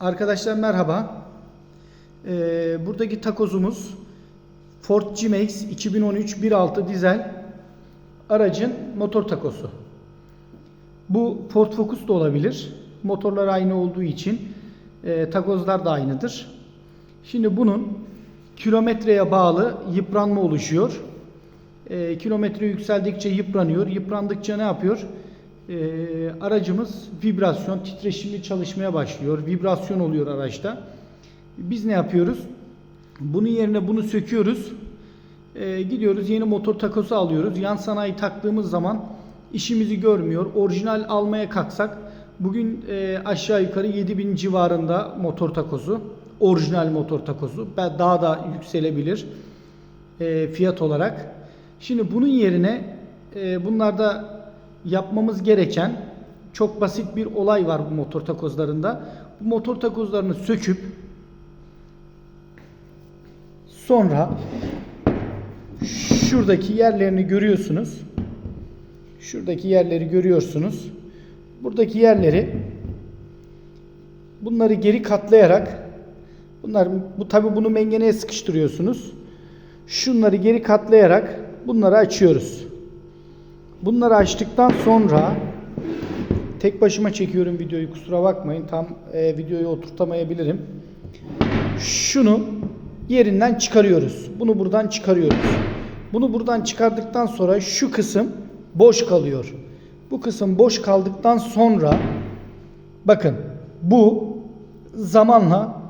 Arkadaşlar merhaba. Ee, buradaki takozumuz Ford G-Max 2013 1.6 dizel aracın motor takosu. Bu Ford Focus da olabilir. Motorlar aynı olduğu için e, takozlar da aynıdır. Şimdi bunun kilometreye bağlı yıpranma oluşuyor. E, kilometre yükseldikçe yıpranıyor. Yıprandıkça ne yapıyor? E, aracımız vibrasyon, titreşimli çalışmaya başlıyor. Vibrasyon oluyor araçta. Biz ne yapıyoruz? Bunun yerine bunu söküyoruz. E, gidiyoruz yeni motor takosu alıyoruz. Yan sanayi taktığımız zaman işimizi görmüyor. Orijinal almaya kalksak bugün e, aşağı yukarı 7000 civarında motor takosu. Orijinal motor takosu. Daha da yükselebilir e, fiyat olarak. Şimdi bunun yerine e, bunlarda yapmamız gereken çok basit bir olay var bu motor takozlarında. Bu motor takozlarını söküp sonra şuradaki yerlerini görüyorsunuz. Şuradaki yerleri görüyorsunuz. Buradaki yerleri bunları geri katlayarak bunlar bu tabi bunu mengeneye sıkıştırıyorsunuz. Şunları geri katlayarak bunları açıyoruz. Bunları açtıktan sonra tek başıma çekiyorum videoyu kusura bakmayın. Tam e, videoyu oturtamayabilirim. Şunu yerinden çıkarıyoruz. Bunu buradan çıkarıyoruz. Bunu buradan çıkardıktan sonra şu kısım boş kalıyor. Bu kısım boş kaldıktan sonra bakın bu zamanla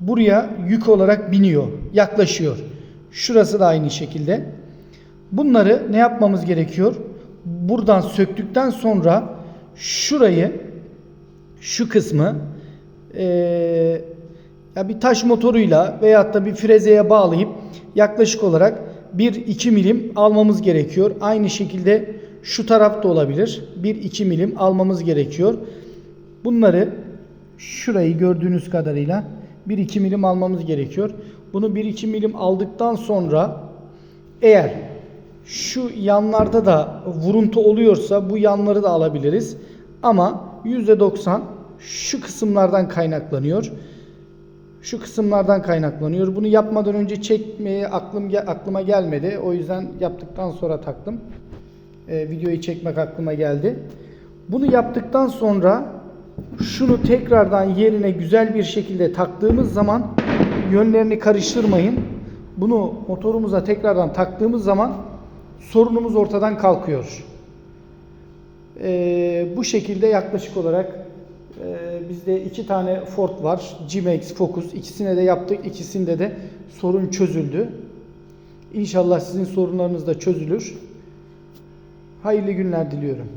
buraya yük olarak biniyor, yaklaşıyor. Şurası da aynı şekilde. Bunları ne yapmamız gerekiyor? Buradan söktükten sonra şurayı, şu kısmı eee ya bir taş motoruyla veyahut da bir frezeye bağlayıp yaklaşık olarak 1-2 milim almamız gerekiyor. Aynı şekilde şu taraf da olabilir. 1-2 milim almamız gerekiyor. Bunları şurayı gördüğünüz kadarıyla 1-2 milim almamız gerekiyor. Bunu 1-2 milim aldıktan sonra eğer şu yanlarda da vuruntu oluyorsa bu yanları da alabiliriz. Ama %90 şu kısımlardan kaynaklanıyor. Şu kısımlardan kaynaklanıyor. Bunu yapmadan önce çekmeye aklım aklıma gelmedi. O yüzden yaptıktan sonra taktım. Ee, videoyu çekmek aklıma geldi. Bunu yaptıktan sonra şunu tekrardan yerine güzel bir şekilde taktığımız zaman yönlerini karıştırmayın. Bunu motorumuza tekrardan taktığımız zaman sorunumuz ortadan kalkıyor. Ee, bu şekilde yaklaşık olarak e, bizde iki tane Ford var. G-Max, Focus. İkisine de yaptık. İkisinde de sorun çözüldü. İnşallah sizin sorunlarınız da çözülür. Hayırlı günler diliyorum.